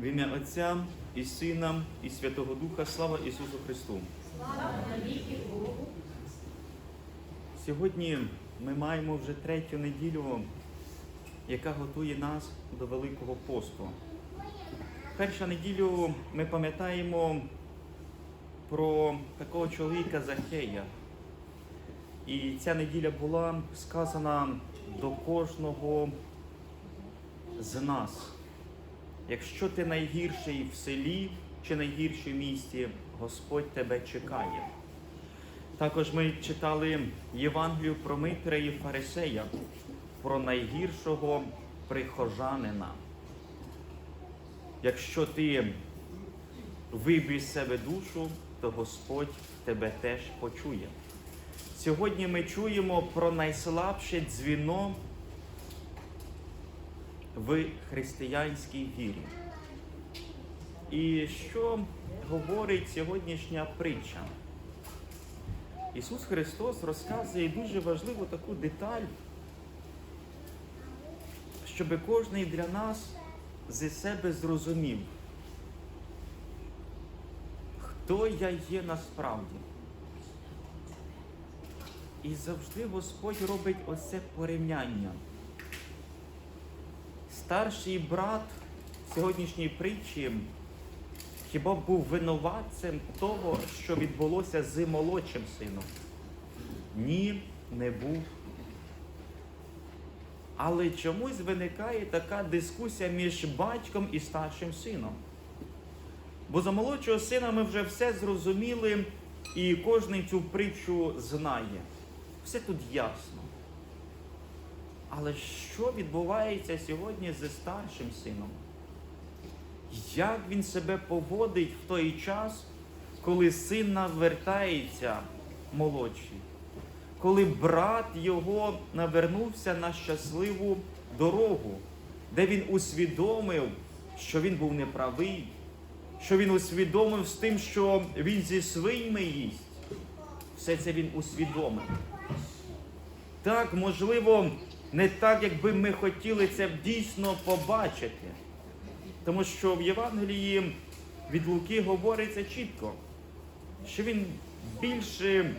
В ім'я Отця і Сина, і Святого Духа, слава Ісусу Христу. Сьогодні ми маємо вже третю неділю, яка готує нас до Великого посту. Першу неділю ми пам'ятаємо про такого чоловіка Захея. І ця неділя була сказана до кожного з нас. Якщо ти найгірший в селі чи найгірший в місті, Господь тебе чекає. Також ми читали Євангелію про Митра і Фарисея, про найгіршого прихожанина. Якщо ти вибій з себе душу, то Господь тебе теж почує. Сьогодні ми чуємо про найслабше дзвіно в християнській вірі. І що говорить сьогоднішня притча? Ісус Христос розказує дуже важливу таку деталь, щоб кожен для нас зі себе зрозумів, хто я є насправді. І завжди Господь робить оце порівняння. Старший брат сьогоднішньої притчі хіба був винуватцем того, що відбулося з молодшим сином? Ні, не був. Але чомусь виникає така дискусія між батьком і старшим сином. Бо за молодшого сина ми вже все зрозуміли, і кожен цю притчу знає. Все тут ясно. Але що відбувається сьогодні зі старшим сином? Як він себе поводить в той час, коли син навертається молодший, коли брат його навернувся на щасливу дорогу, де він усвідомив, що він був неправий, що він усвідомив з тим, що він зі своїми їсть. Все це він усвідомив. Так, можливо, не так, якби ми хотіли це дійсно побачити. Тому що в Євангелії від Луки говориться чітко, що він більше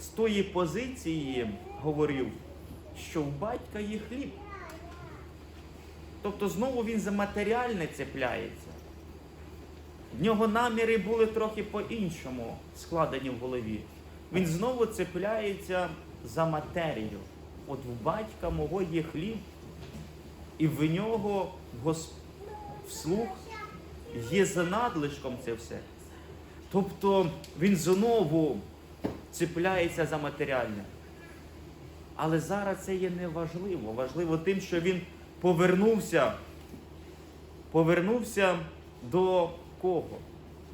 з тої позиції говорив, що в батька є хліб. Тобто знову він за матеріальне цепляється. В нього наміри були трохи по-іншому складені в голові. Він знову цепляється за матерію. От в батька мого є хліб, і в нього Гос... вслух є за надлишком це все. Тобто він знову цепляється за матеріальне. Але зараз це є неважливо. Важливо тим, що він повернувся, повернувся до кого?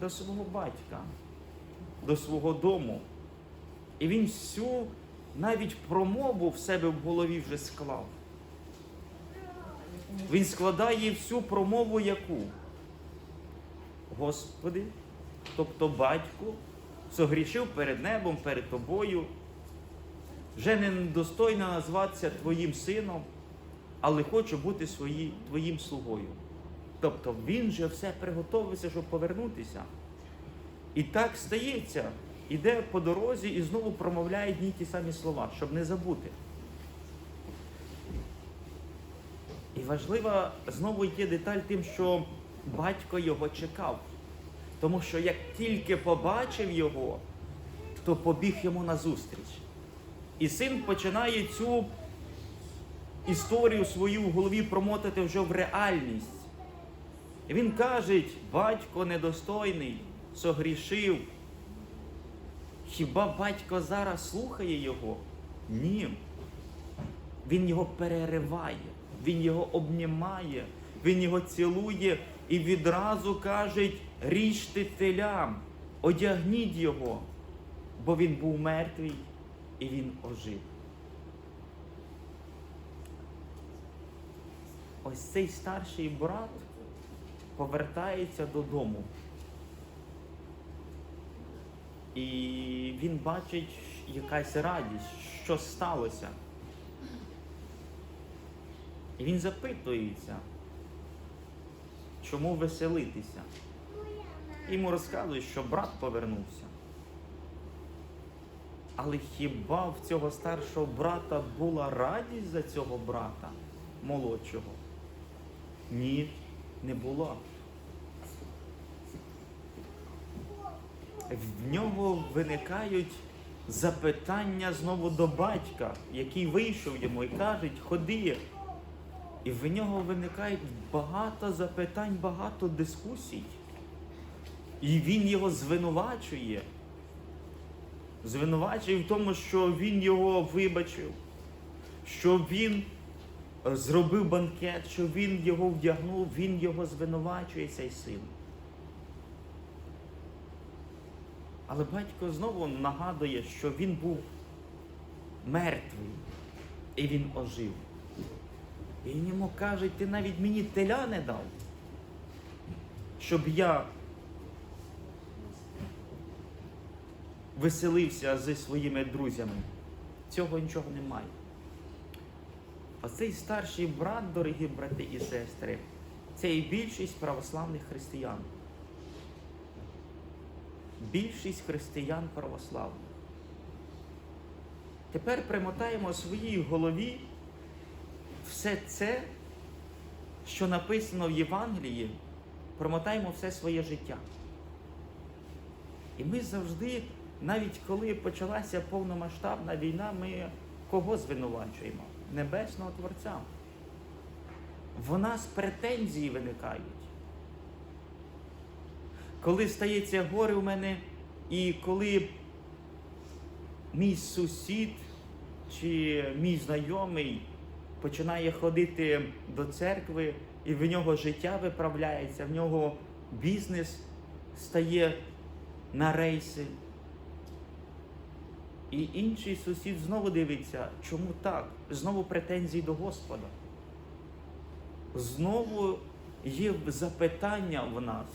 До свого батька, до свого дому. І він всю навіть промову в себе в голові вже склав. Він складає всю промову яку? Господи, тобто батьку, согрішив перед небом, перед тобою, вже не достойно назватися твоїм сином, але хочу бути свої, твоїм слугою. Тобто він же все приготовився, щоб повернутися. І так стається. Іде по дорозі і знову промовляє одні ті самі слова, щоб не забути. І важлива знову є деталь тим, що батько його чекав. Тому що як тільки побачив його, то побіг йому назустріч. І син починає цю історію свою в голові промотати вже в реальність. І він каже, батько недостойний, согрішив. Хіба батько зараз слухає його? Ні. Він його перериває, він його обнімає, він його цілує і відразу каже, ріжте телям, одягніть його, бо він був мертвий і він ожив. Ось цей старший брат повертається додому. І він бачить якась радість, що сталося. І він запитується, чому веселитися. Йому розказують, що брат повернувся. Але хіба в цього старшого брата була радість за цього брата молодшого? Ні, не було. В нього виникають запитання знову до батька, який вийшов йому і кажуть, ходи. І в нього виникають багато запитань, багато дискусій. І він його звинувачує. Звинувачує в тому, що він його вибачив, що він е, зробив банкет, що він його вдягнув, він його звинувачує, цей син. Але батько знову нагадує, що він був мертвий і він ожив. І йому каже, ти навіть мені теля не дав, щоб я веселився зі своїми друзями. Цього нічого немає. Оцей старший брат, дорогі брати і сестри, це і більшість православних християн. Більшість християн православних. Тепер примотаємо в своїй голові все це, що написано в Євангелії, промотаємо все своє життя. І ми завжди, навіть коли почалася повномасштабна війна, ми кого звинувачуємо? Небесного Творця. В нас претензії виникають. Коли стається горе у мене, і коли мій сусід чи мій знайомий починає ходити до церкви, і в нього життя виправляється, в нього бізнес стає на рейси. І інший сусід знову дивиться, чому так? Знову претензії до Господа. Знову є запитання в нас.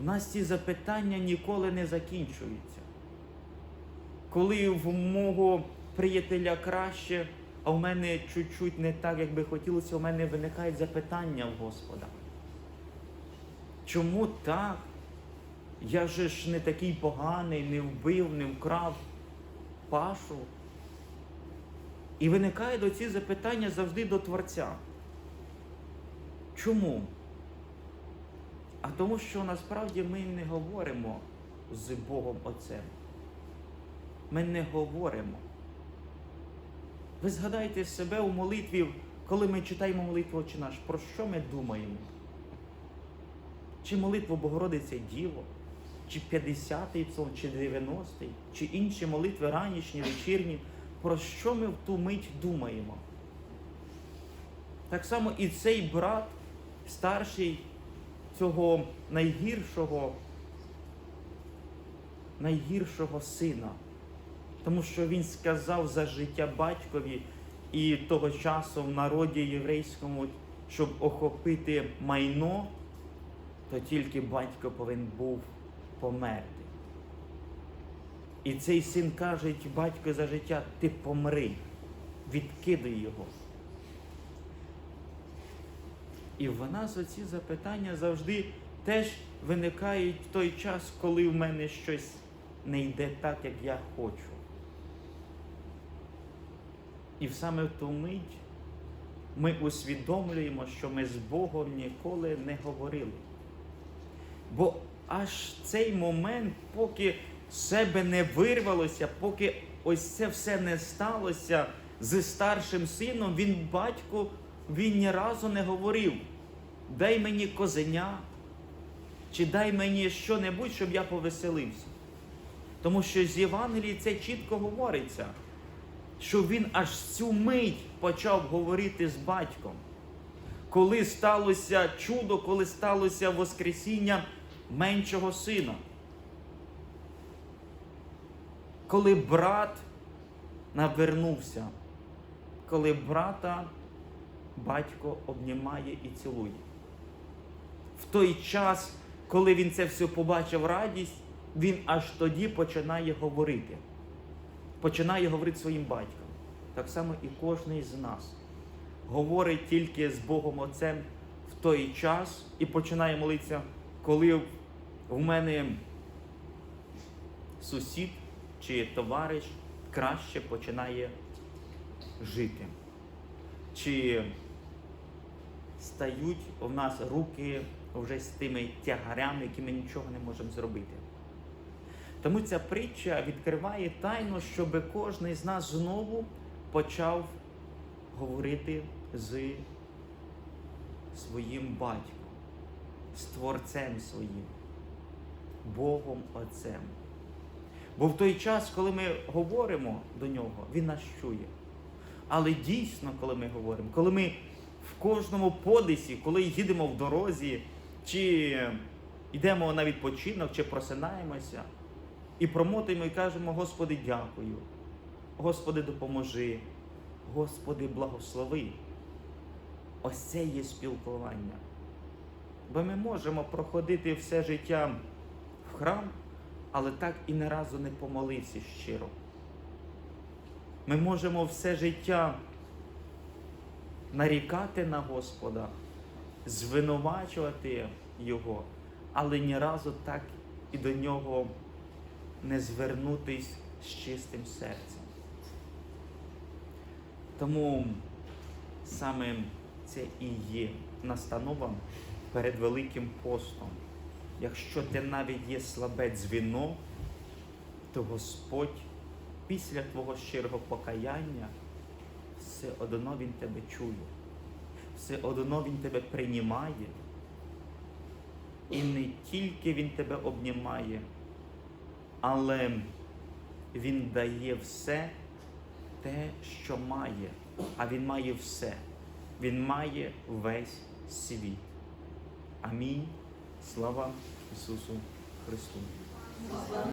У нас ці запитання ніколи не закінчуються. Коли в мого приятеля краще, а в мене чуть-чуть не так, як би хотілося, у мене виникають запитання в Господа. Чому так? Я же ж не такий поганий, не вбив, не вкрав Пашу. І виникають оці запитання завжди до Творця. Чому? А тому, що насправді ми не говоримо з Богом Отцем. Ми не говоримо. Ви згадайте себе у молитві, коли ми читаємо молитву «Отче наш, про що ми думаємо? Чи молитву Богородиця Діво, чи 50-й псалом, чи 90-й, чи інші молитви ранішні, вечірні, про що ми в ту мить думаємо? Так само і цей брат, старший цього найгіршого, найгіршого сина. Тому що він сказав за життя батькові і того часу в народі єврейському, щоб охопити майно, то тільки батько повинен був померти. І цей син каже, батько за життя, ти помри, відкидай його. І в нас оці запитання завжди теж виникають в той час, коли в мене щось не йде так, як я хочу. І саме в ту мить ми усвідомлюємо, що ми з Богом ніколи не говорили. Бо аж цей момент, поки себе не вирвалося, поки ось це все не сталося з старшим сином, він батько, він ні разу не говорив: дай мені козеня, чи дай мені що-небудь, щоб я повеселився. Тому що з Євангелії це чітко говориться, що він аж цю мить почав говорити з батьком. Коли сталося чудо, коли сталося Воскресіння меншого сина. Коли брат навернувся, коли брата батько обнімає і цілує. В той час, коли він це все побачив радість, він аж тоді починає говорити. Починає говорити своїм батьком. Так само і кожен з нас говорить тільки з Богом Отцем в той час і починає молитися, коли в мене сусід чи товариш краще починає жити. Чи стають в нас руки вже з тими тягарями, які ми нічого не можемо зробити. Тому ця притча відкриває тайну, щоб кожен з нас знову почав говорити з своїм батьком, з Творцем своїм, Богом Отцем. Бо в той час, коли ми говоримо до нього, Він нас чує. Але дійсно, коли ми говоримо, коли ми в кожному подисі, коли їдемо в дорозі, чи йдемо на відпочинок, чи просинаємося, і промотуємо і кажемо, Господи, дякую, Господи, допоможи, Господи, благослови. Ось це є спілкування. Бо ми можемо проходити все життя в храм, але так і не разу не помолився щиро. Ми можемо все життя нарікати на Господа, звинувачувати Його, але ні разу так і до нього не звернутись з чистим серцем. Тому саме це і є настанова перед Великим постом. Якщо ти навіть є слабе дзвіно, то Господь після твого щирого покаяння все одно Він тебе чує, все одно Він тебе приймає. І не тільки Він тебе обнімає, але Він дає все те, що має, а Він має все. Він має весь світ. Амінь. Слава Ісусу Христу.